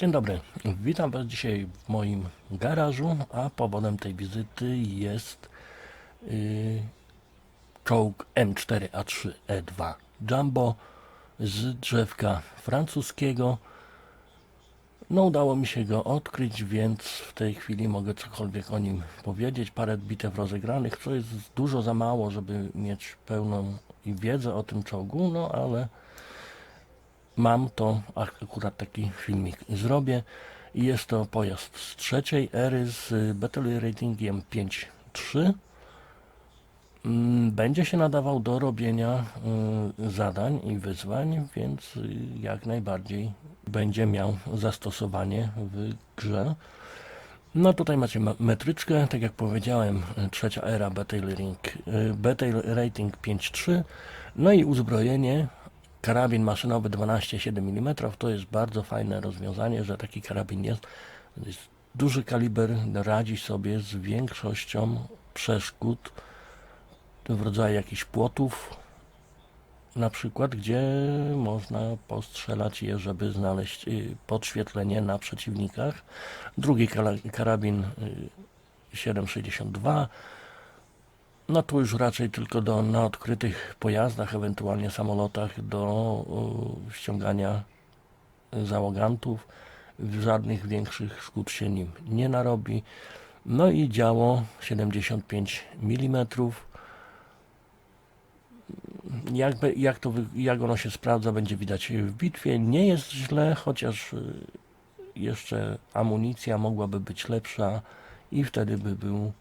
Dzień dobry, witam Was dzisiaj w moim garażu, a powodem tej wizyty jest yy, czołg M4A3E2 Jumbo z drzewka francuskiego. No udało mi się go odkryć, więc w tej chwili mogę cokolwiek o nim powiedzieć. Parę bitew rozegranych, co jest dużo za mało, żeby mieć pełną wiedzę o tym czołgu, no ale mam to, akurat taki filmik zrobię. I jest to pojazd z trzeciej ery z Battle Ratingiem 5.3. Mm, Będzie się nadawał do robienia y, zadań i wyzwań, więc jak najbardziej będzie miał zastosowanie w grze. No tutaj macie ma- metryczkę, tak jak powiedziałem, trzecia era Battle, Ring, y, Battle Rating 5.3, no i uzbrojenie, karabin maszynowy 12,7 mm, to jest bardzo fajne rozwiązanie, że taki karabin jest. Jest duży kaliber, radzi sobie z większością przeszkód w rodzaju jakichś płotów, na przykład, gdzie można postrzelać je, żeby znaleźć y, podświetlenie na przeciwnikach. Drugi karabin y, 7,62. No tu już raczej tylko do, na odkrytych pojazdach, ewentualnie samolotach do y, ściągania załogantów. Żadnych większych szkód się nim nie narobi. No i działo 75 mm jakby, jak, to, jak ono się sprawdza, będzie widać w bitwie. Nie jest źle, chociaż y, jeszcze amunicja mogłaby być lepsza i wtedy by był,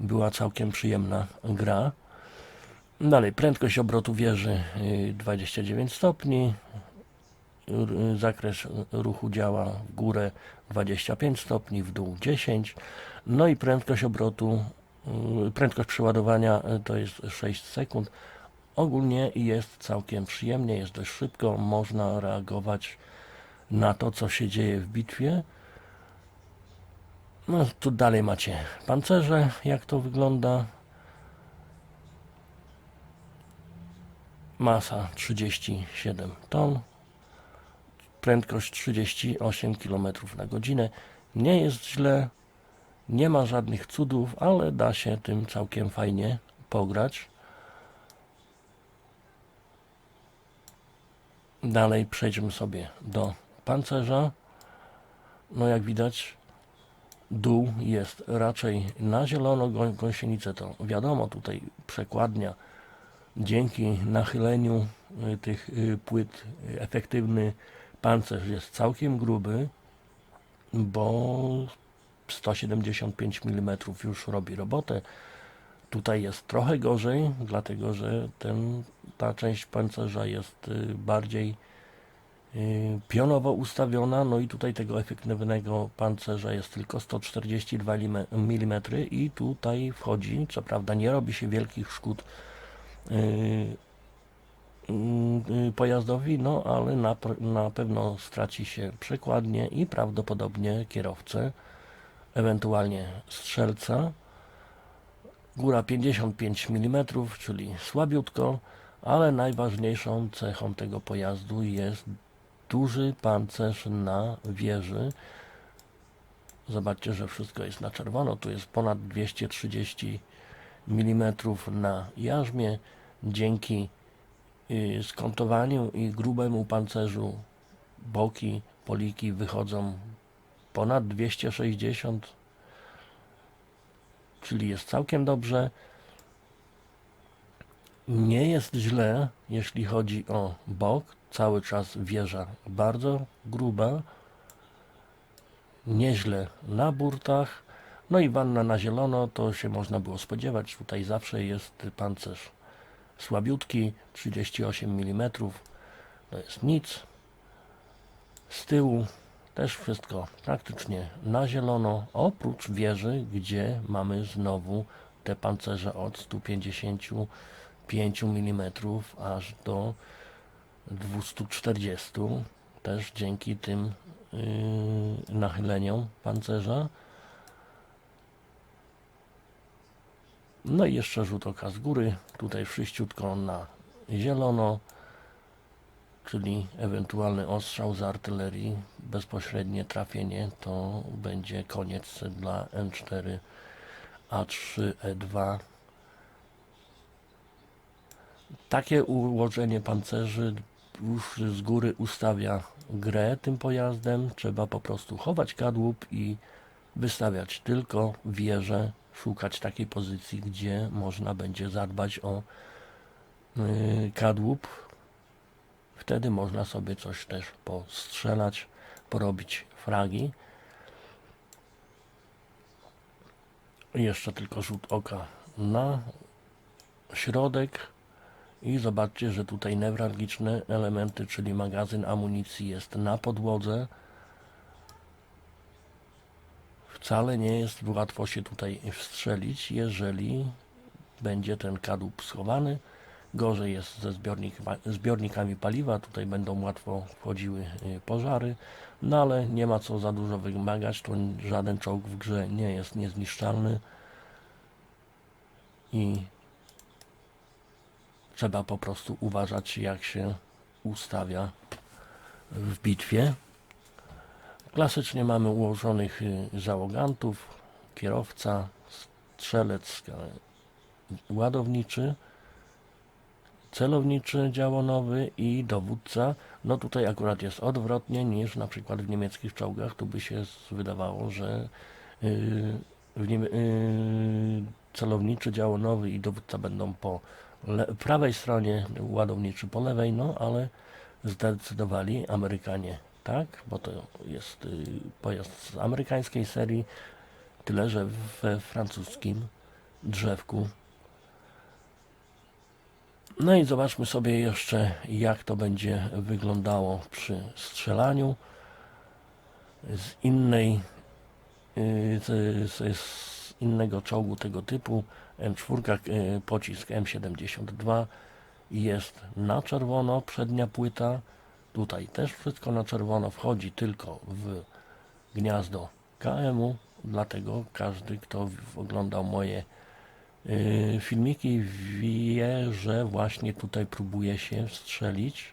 była całkiem przyjemna gra. Dalej, prędkość obrotu wieży y, 29 stopni, r- zakres ruchu działa w górę 25 stopni, w dół 10, no i prędkość obrotu, y, prędkość przeładowania y, to jest 6 sekund. Ogólnie jest całkiem przyjemnie, jest dość szybko, można reagować na to, co się dzieje w bitwie. No, tu dalej macie pancerze, jak to wygląda. Masa 37 ton, prędkość 38 km na godzinę. Nie jest źle, nie ma żadnych cudów, ale da się tym całkiem fajnie pograć. Dalej przejdźmy sobie do pancerza. No jak widać dół jest raczej na zielono, gą- gąsienice to wiadomo, tutaj przekładnia dzięki nachyleniu y, tych y, płyt y, efektywny pancerz jest całkiem gruby, bo 175 mm już robi robotę. Tutaj jest trochę gorzej, dlatego że ten, ta część pancerza jest bardziej pionowo ustawiona, no i tutaj tego efektywnego pancerza jest tylko 142 mm i tutaj wchodzi, co prawda nie robi się wielkich szkód y, y, pojazdowi, no ale na, na pewno straci się przekładnię i prawdopodobnie kierowcę, ewentualnie strzelca. Góra 55 mm, czyli słabiutko, ale najważniejszą cechą tego pojazdu jest duży pancerz na wieży. Zobaczcie, że wszystko jest na czerwono. Tu jest ponad 230 mm na jarzmie. Dzięki y, skontowaniu i grubemu pancerzu boki, poliki wychodzą ponad 260 czyli jest całkiem dobrze. Nie jest źle, jeśli chodzi o bok. Cały czas wieża bardzo gruba. Nieźle na burtach. No i wanna na zielono, to się można było spodziewać. Tutaj zawsze jest pancerz słabiutki, 38 mm. To jest nic. Z tyłu też wszystko praktycznie na zielono, oprócz wieży, gdzie mamy znowu te pancerze od 155 mm aż do 240, też dzięki tym yy, nachyleniom pancerza. No i jeszcze rzut oka z góry, tutaj wszyściutko na zielono. czyli ewentualny ostrzał z artylerii, bezpośrednie trafienie, to będzie koniec dla M4 A3 E2. Takie ułożenie pancerzy już z góry ustawia grę tym pojazdem. Trzeba po prostu chować kadłub i wystawiać tylko wieże, szukać takiej pozycji, gdzie można będzie zadbać o yy, kadłub. Wtedy można sobie coś też postrzelać, porobić fragi. Jeszcze tylko rzut oka na środek i zobaczcie, że tutaj newralgiczne elementy, czyli magazyn amunicji jest na podłodze. Wcale nie jest łatwo się tutaj wstrzelić, jeżeli będzie ten kadłub schowany. Gorzej jest ze zbiornikami, zbiornikami paliwa, tutaj będą łatwo wchodziły y, pożary, no ale nie ma co za dużo wymagać, to żaden czołg w grze nie jest niezniszczalny i trzeba po prostu uważać jak się ustawia w bitwie. Klasycznie mamy ułożonych y, załogantów, kierowca, strzelec e, ładowniczy, celowniczy działonowy i dowódca. No tutaj akurat jest odwrotnie niż na przykład w niemieckich czołgach. Tu by się wydawało, że yy, yy, celowniczy działonowy i dowódca będą po prawej stronie, ładowniczy po lewej, no ale zdecydowali Amerykanie tak, bo to jest y, pojazd z amerykańskiej serii, tyle że we francuskim drzewku. No i zobaczmy sobie jeszcze, jak to będzie wyglądało przy strzelaniu z innej, y, z, z, z innego czołgu tego typu. M4, y, pocisk M72 jest na czerwono, przednia płyta. Tutaj też wszystko na czerwono wchodzi tylko w gniazdo KM-u, dlatego każdy, kto oglądał moje y, filmiki, wie, że właśnie tutaj próbuje się strzelić.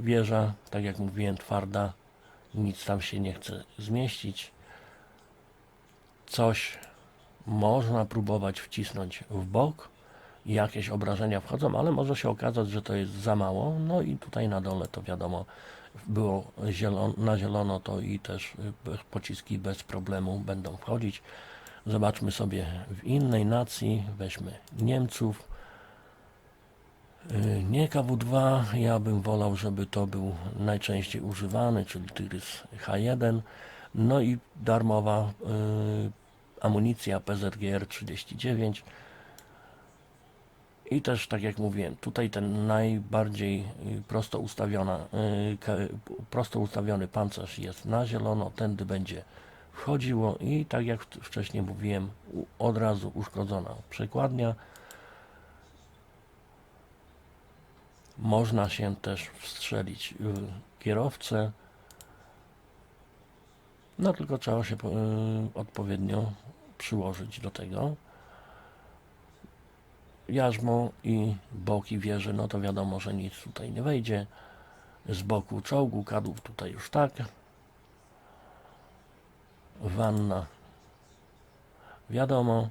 Wieża, tak jak mówiłem, twarda, nic tam się nie chce zmieścić. Coś można próbować wcisnąć w bok, jakieś obrażenia wchodzą, ale może się okazać, że to jest za mało. No i tutaj na dole to wiadomo, było zielon, na zielono, to i też y, pociski bez problemu będą wchodzić. Zobaczmy sobie w innej nacji, weźmy Niemców. Y, Nie KW2, ja bym wolał, żeby to był najczęściej używany, czyli Tyrys H1. No i darmowa y, amunicja PZGR 39. I też, tak jak mówiłem, tutaj ten najbardziej y, prosto, ustawiona, y, prosto ustawiony pancerz jest na zielono, tędy będzie wchodziło i tak jak wcześniej mówiłem, od razu uszkodzona przekładnia. Można się też wstrzelić w kierowcę. No tylko trzeba się y, odpowiednio przyłożyć do tego jarzmo i boki wieży, no to wiadomo, że nic tutaj nie wejdzie. Z boku czołgu, kadłub tutaj już tak. Wanna, wiadomo.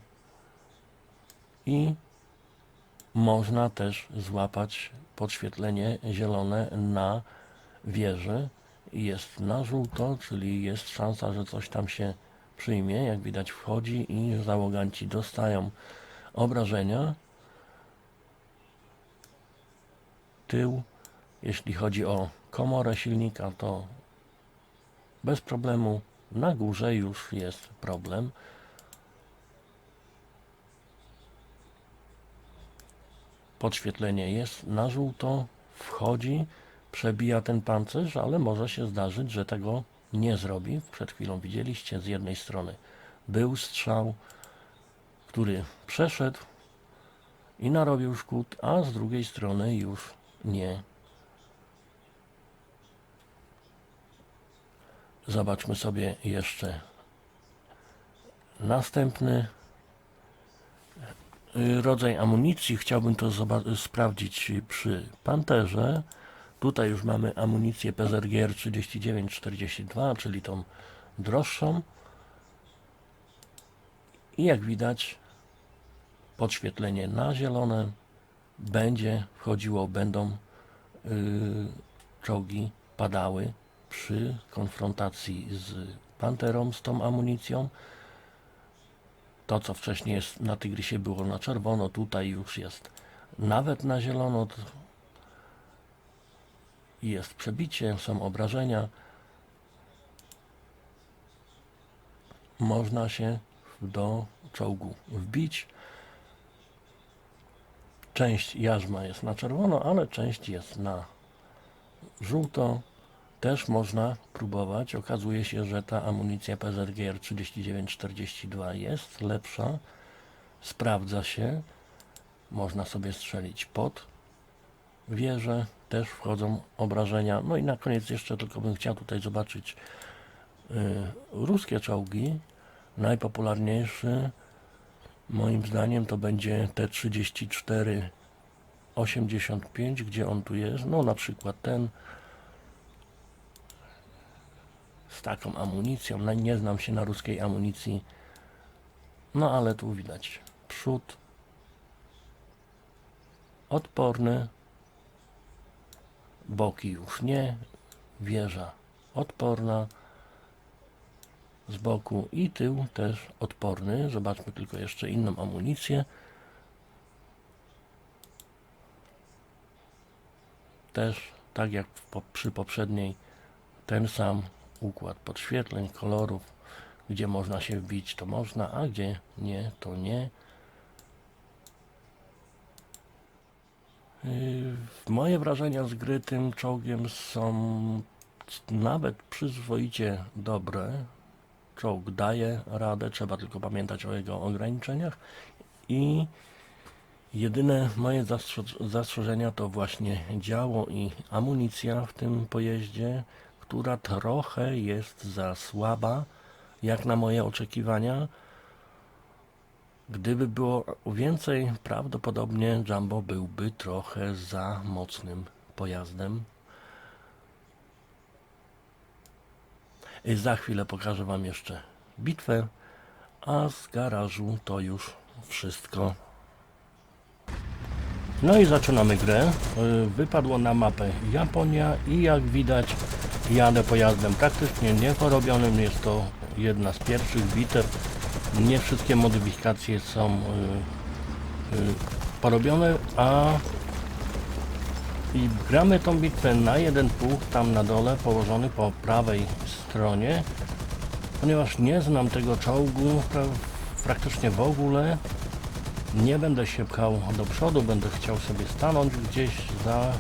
I można też złapać podświetlenie zielone na wieży. Jest na żółto, czyli jest szansa, że coś tam się przyjmie. Jak widać wchodzi i załoganci dostają obrażenia. tył. Jeśli chodzi o komorę silnika, to bez problemu. Na górze już jest problem. Podświetlenie jest na żółto, wchodzi, przebija ten pancerz, ale może się zdarzyć, że tego nie zrobi. Przed chwilą widzieliście, z jednej strony był strzał, który przeszedł i narobił szkód, a z drugiej strony już nie. Zobaczmy sobie jeszcze następny y, rodzaj amunicji. Chciałbym to sprawdzić przy Panterze. Tutaj już mamy amunicję PZGR 3942, czyli tą droższą. I jak widać, podświetlenie na zielone będzie wchodziło, będą yy, czołgi padały przy konfrontacji z Panterą, z tą amunicją. To, co wcześniej jest na Tygrysie było na czerwono, tutaj już jest nawet na zielono. Jest przebicie, są obrażenia. Można się do czołgu wbić. Część jarzma jest na czerwono, ale część jest na żółto. Też można próbować. Okazuje się, że ta amunicja PZGR 3942 jest lepsza. Sprawdza się. Można sobie strzelić pod wieżę. Też wchodzą obrażenia. No i na koniec jeszcze tylko bym chciał tutaj zobaczyć y, ruskie czołgi. Najpopularniejszy moim zdaniem to będzie T34 85, gdzie on tu jest. No na przykład ten z taką amunicją. Nie znam się na ruskiej amunicji. No ale tu widać przód odporny, boki już nie, wieża odporna z boku i tył też odporny. Zobaczmy tylko jeszcze inną amunicję. Też tak jak przy poprzedniej ten sam układ podświetleń, kolorów, gdzie można się wbić to można, a gdzie nie to nie. Moje wrażenia z gry tym czołgiem są nawet przyzwoicie dobre. Czołg daje radę, trzeba tylko pamiętać o jego ograniczeniach i jedyne moje zastrze- zastrzeżenia to właśnie działo i amunicja w tym pojeździe, która trochę jest za słaba, jak na moje oczekiwania. Gdyby było więcej, prawdopodobnie Jumbo byłby trochę za mocnym pojazdem. I Za chwilę pokażę Wam jeszcze bitwę, a z garażu to już wszystko. No i zaczynamy grę. Y, Wypadło na mapę Japonia i jak widać jadę pojazdem praktycznie nieporobionym. Jest to jedna z pierwszych bitew. Nie wszystkie modyfikacje są y, y, porobione, a i gramy tą bitwę na jeden punkt tam na dole, położony po prawej stronie. Ponieważ nie znam tego czołgu pra praktycznie w ogóle, nie będę się pchał do przodu, będę chciał sobie stanąć gdzieś za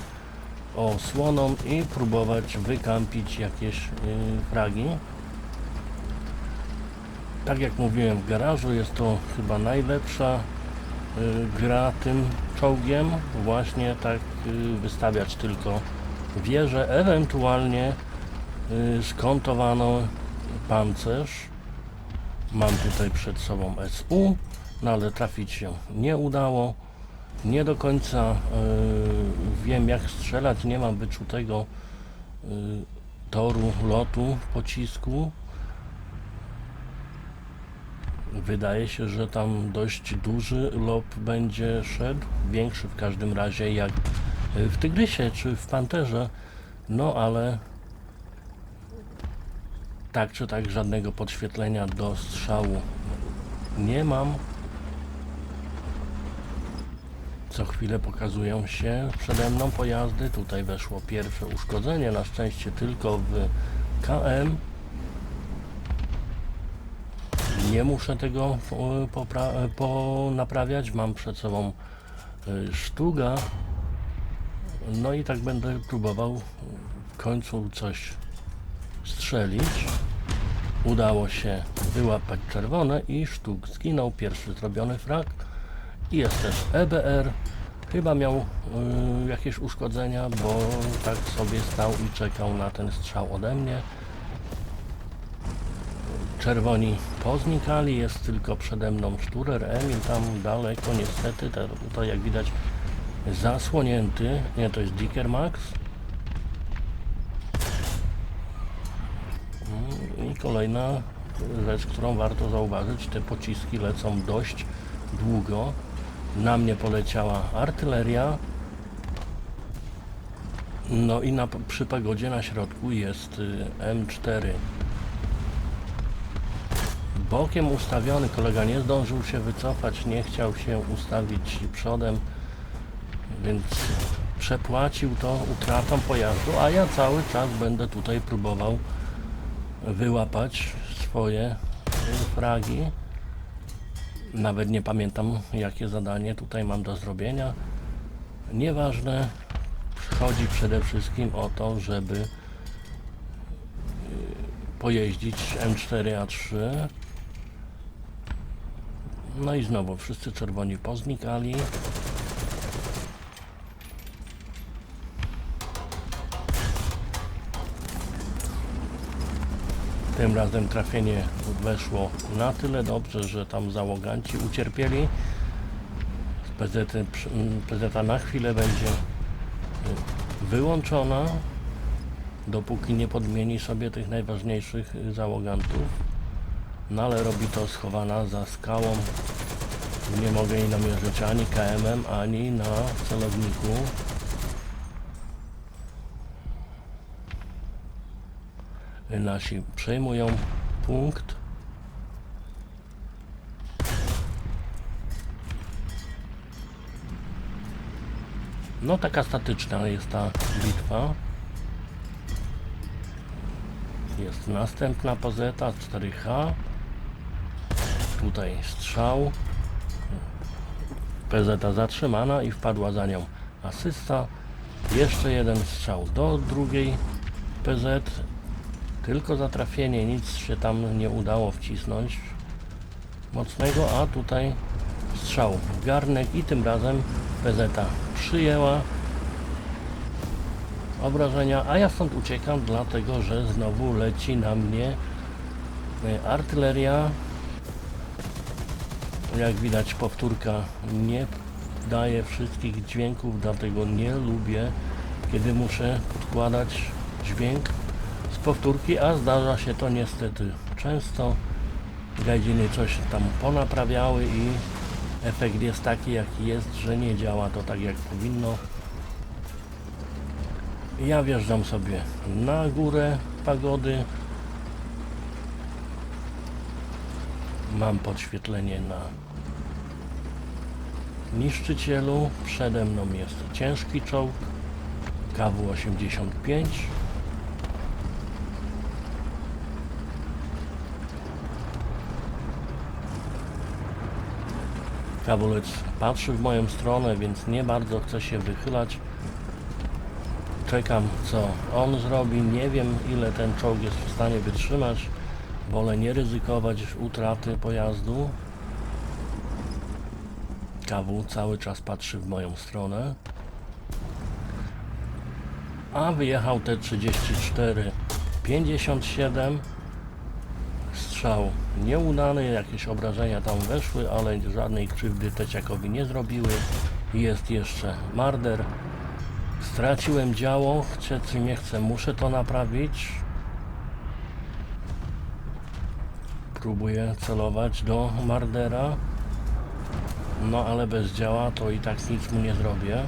osłoną i próbować wykampić jakieś yy, fragi. Tak jak mówiłem w garażu, jest to chyba najlepsza y, gra tym czołgiem. Właśnie tak y, wystawiać tylko wieżę, ewentualnie y, skontowano pancerz. Mam tutaj przed sobą SU, no ale trafić się nie udało. Nie do końca wiem jak strzelać, nie mam wyczutego toru lotu pocisku. Wydaje się, że tam dość duży lob będzie szedł, większy w każdym razie jak w Tygrysie czy w Panterze, no ale tak czy tak żadnego podświetlenia do strzału nie mam. Co chwilę pokazują się przede mną pojazdy. Tutaj weszło pierwsze uszkodzenie, na szczęście tylko w KM. Nie muszę tego ponaprawiać. Mam przed sobą e, sztuga. No i tak będę próbował w końcu coś strzelić. Udało się wyłapać czerwone i sztuk zginął. Pierwszy zrobiony frag. I jest też EBR. Chyba miał y, jakieś uszkodzenia, bo tak sobie stał i czekał na ten strzał ode mnie. Czerwoni poznikali, jest tylko przede mną Szturer M i tam daleko niestety, te- tutaj jak widać zasłonięty, nie to jest Dicker Max. Mm, I kolejna rzecz, którą warto zauważyć, te pociski lecą dość długo. Na mnie poleciała artyleria. No i na, przy pagodzie na środku jest y, M4. Bokiem ustawiony, kolega nie zdążył się wycofać, nie chciał się ustawić przodem, więc przepłacił to utratą pojazdu, a ja cały czas będę tutaj próbował wyłapać swoje fragi. Nawet nie pamiętam jakie zadanie tutaj mam do zrobienia. Nieważne, chodzi przede wszystkim o to, żeby y, pojeździć M4A3. No i znowu wszyscy czerwoni poznikali. Tym razem trafienie weszło na tyle dobrze, że tam załoganci ucierpieli. PZ, PZ na chwilę będzie y, wyłączona, dopóki nie podmieni sobie tych najważniejszych załogantów. No ale robi to schowana za skałą. Nie mogę jej namierzyć ani KM-em, ani na celowniku. Nasi przejmują punkt. No taka statyczna jest ta bitwa. Jest następna pozeta 4H. Tutaj strzał. PZ zatrzymana i wpadła za nią asysta. Jeszcze jeden strzał do drugiej PZ. Tylko za trafienie, nic się tam nie udało wcisnąć mocnego, a tutaj strzał w garnek i tym razem PZ przyjęła obrażenia, a ja stąd uciekam dlatego, że znowu leci na mnie e, artyleria. Jak widać powtórka nie daje wszystkich dźwięków, dlatego nie lubię, kiedy muszę podkładać dźwięk z powtórki, a zdarza się to niestety często. Gajdziny coś tam ponaprawiały i efekt jest taki jaki jest, że nie działa to tak jak powinno. Ja wjeżdżam sobie na górę pagody. Mam podświetlenie na niszczycielu. Przede mną jest ciężki czołg KW-85. Kabulec patrzy w moją stronę, więc nie bardzo chce się wychylać. Czekam co on zrobi. Nie wiem ile ten czołg jest w stanie wytrzymać. Wolę nie ryzykować utraty pojazdu. KW cały czas patrzy w moją stronę. A wyjechał T-34 57 strzał nieudany, jakieś obrażenia tam weszły, ale żadnej krzywdy Teciakowi nie zrobiły. Jest jeszcze marder. Straciłem działo, chcę czy nie chcę, muszę to naprawić. Próbuję celować do mardera. No ale bez działa to i tak nic mu nie zrobię.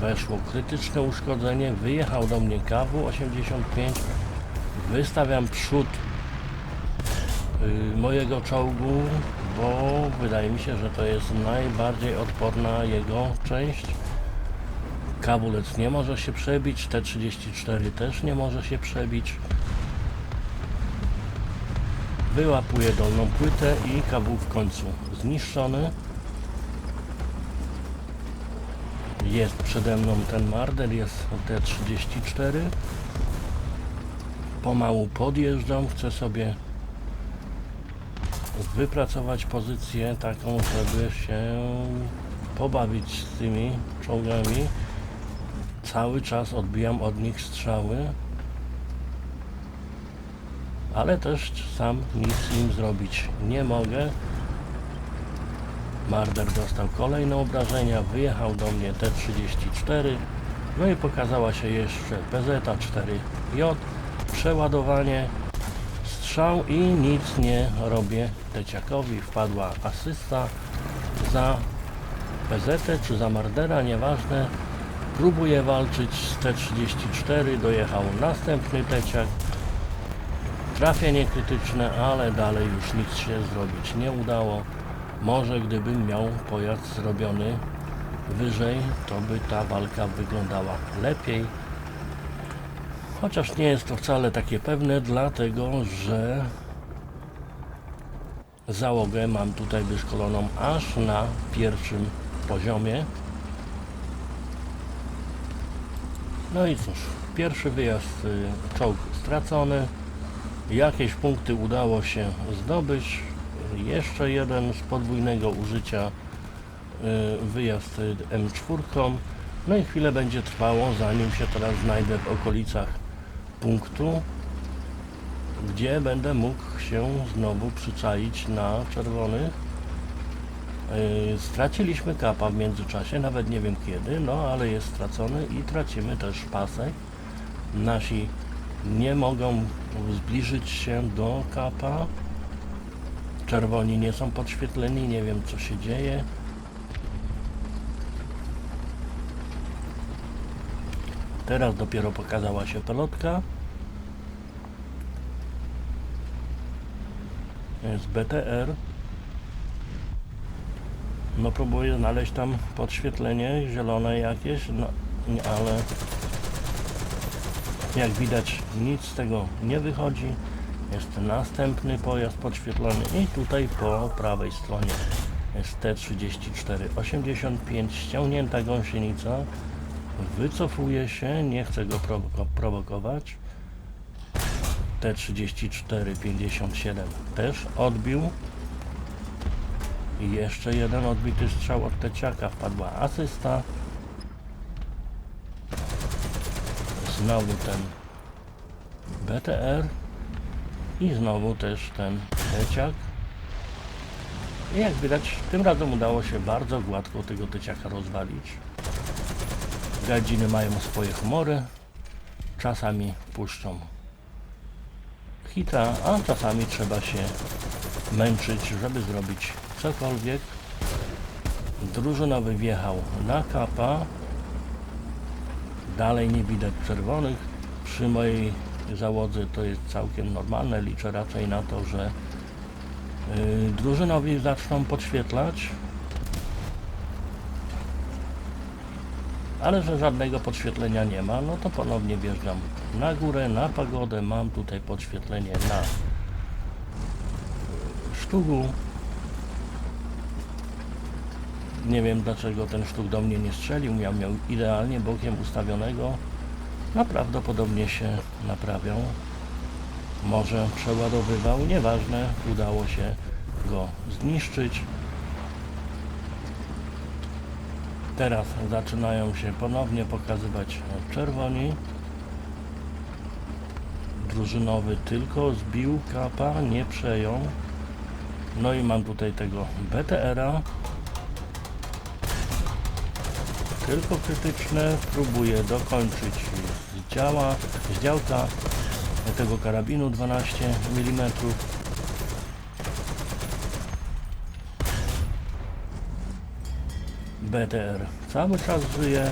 Weszło krytyczne uszkodzenie, wyjechał do mnie KW-85 wystawiam przód y, mojego czołgu, bo wydaje mi się, że to jest najbardziej odporna jego część. Kabulec nie może się przebić, T-34 też nie może się przebić. Wyłapuję dolną płytę i KW w końcu zniszczony. Jest przede mną ten marder, jest T-34 pomału podjeżdżam, chcę sobie wypracować pozycję taką, żeby się pobawić z tymi czołgami. Cały czas odbijam od nich strzały. Ale też sam nic im zrobić nie mogę. Marder dostał kolejne obrażenia, wyjechał do mnie T-34, no i pokazała się jeszcze PZ-4J, przeładowanie, strzał i nic nie robię. Teciakowi, wpadła asysta za PZ czy za Mardera, nieważne, próbuje walczyć z T-34, dojechał następny Teciak, trafienie krytyczne, ale dalej już nic się zrobić nie udało. Może gdybym miał pojazd zrobiony wyżej, to by ta walka wyglądała lepiej. Chociaż nie jest to wcale takie pewne, dlatego że załogę mam tutaj wyszkoloną aż na pierwszym poziomie. No i cóż, pierwszy wyjazd y, czołg stracony. Jakieś punkty udało się zdobyć. Jeszcze jeden z podwójnego użycia y, wyjazd y, M4. No i chwilę będzie trwało, zanim się teraz znajdę w okolicach punktu, gdzie będę mógł się znowu przyczaić na czerwony. Y, Straciliśmy kapa w międzyczasie, nawet nie wiem kiedy, no ale jest stracony i tracimy też pasek. Nasi nie mogą zbliżyć się do kapa. Czerwoni nie są podświetleni, nie wiem co się dzieje. Teraz dopiero pokazała się pelotka. Jest BTR. No próbuję znaleźć tam podświetlenie zielone jakieś, no ale jak widać nic z tego nie wychodzi. Jest następny pojazd podświetlony i tutaj po prawej stronie jest T3485 ściągnięta gąsienica. Wycofuje się, nie chcę go prowoko prowokować. T3457 też odbił. I jeszcze jeden odbity strzał od Teciaka wpadła asysta. Znowu ten BTR i znowu też ten Teciak. I jak widać, tym razem udało się bardzo gładko tego Teciaka rozwalić. Gadziny mają swoje humory. Czasami puszczą hita, a czasami trzeba się męczyć, żeby zrobić cokolwiek. Drużynowy wjechał na kapa. Dalej nie widać czerwonych. Przy mojej załodze to jest całkiem normalne. Liczę raczej na to, że yy, drużynowi zaczną podświetlać. Ale że żadnego podświetlenia nie ma, no to ponownie wjeżdżam na górę, na pagodę. Mam tutaj podświetlenie na yy, sztugu. Nie wiem dlaczego ten sztuk do mnie nie strzelił. Miał, miał idealnie bokiem ustawionego. No prawdopodobnie się naprawią. Może przeładowywał, nieważne, udało się go zniszczyć. Teraz zaczynają się ponownie pokazywać czerwoni. Drużynowy tylko zbił kapa, nie przejął. No i mam tutaj tego BTR-a. Tylko krytyczne. Próbuję dokończyć z działa, z działka tego karabinu 12 mm. BTR cały czas żyje.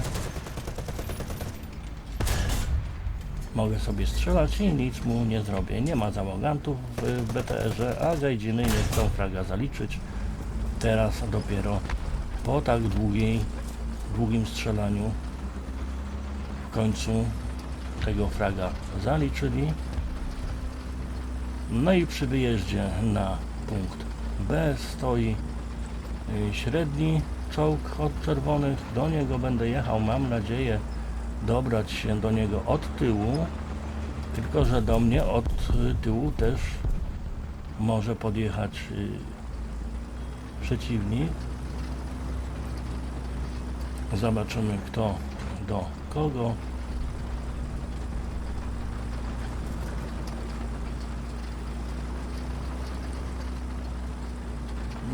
Mogę sobie strzelać i nic mu nie zrobię. Nie ma załogantów w BTR-ze, a gajdziny nie chcą fraga zaliczyć. Teraz dopiero po tak długiej, długim strzelaniu w końcu tego fraga zaliczyli. No i przy wyjeździe na punkt B stoi y, średni czołg od czerwonych. Do niego będę jechał, mam nadzieję dobrać się do niego od tyłu. Tylko, że do mnie od tyłu też może podjechać y, przeciwnik. Zobaczymy kto do kogo.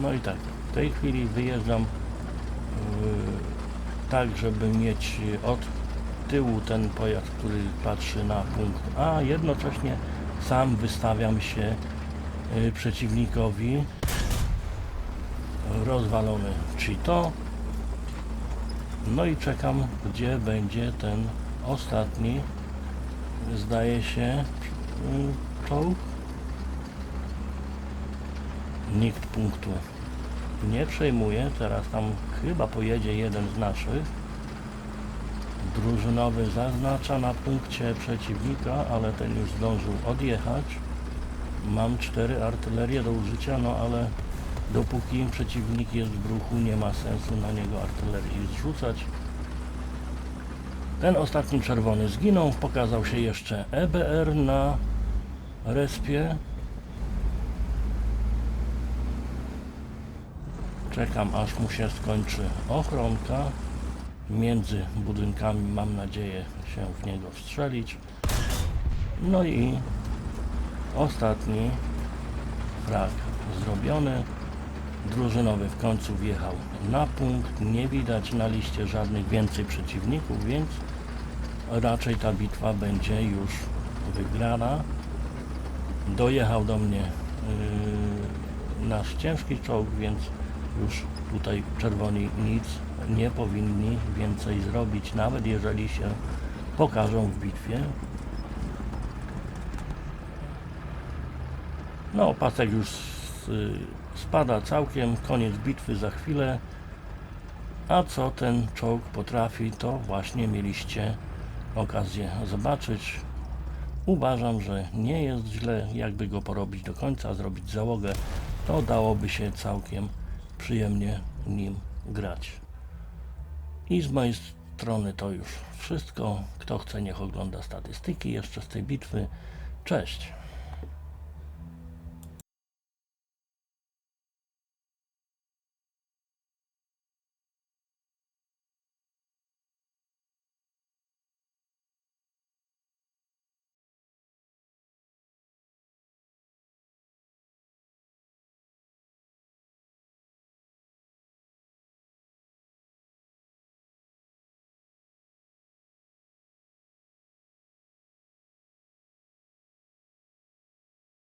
No i tak, w tej chwili wyjeżdżam yy, tak, żeby mieć od tyłu ten pojazd, który patrzy na punkt A, jednocześnie sam wystawiam się yy, przeciwnikowi. Rozwalony czy to no i czekam gdzie będzie ten ostatni zdaje się yy, czołg nikt punktu nie przejmuje. Teraz tam chyba pojedzie jeden z naszych. Drużynowy zaznacza na punkcie przeciwnika, ale ten już zdążył odjechać. Mam cztery artylerie do użycia, no ale dopóki przeciwnik jest w ruchu, nie ma sensu na niego artylerii zrzucać. Ten ostatni czerwony zginął. Pokazał się jeszcze EBR na respie. Czekam aż mu się skończy ochronka. Między budynkami mam nadzieję się w niego strzelić. No i ostatni frag zrobiony. Drużynowy w końcu wjechał na punkt. Nie widać na liście żadnych więcej przeciwników, więc raczej ta bitwa będzie już wygrana. Dojechał do mnie yy, nasz ciężki czołg, więc już tutaj czerwoni nic nie powinni więcej zrobić, nawet jeżeli się pokażą w bitwie. No, pasek już spada całkiem, koniec bitwy za chwilę. A co ten czołg potrafi, to właśnie mieliście okazję zobaczyć. Uważam, że nie jest źle, jakby go porobić do końca, zrobić załogę, to dałoby się całkiem przyjemnie nim grać. I z mojej strony to już wszystko. Kto chce, niech ogląda statystyki jeszcze z tej bitwy. Cześć!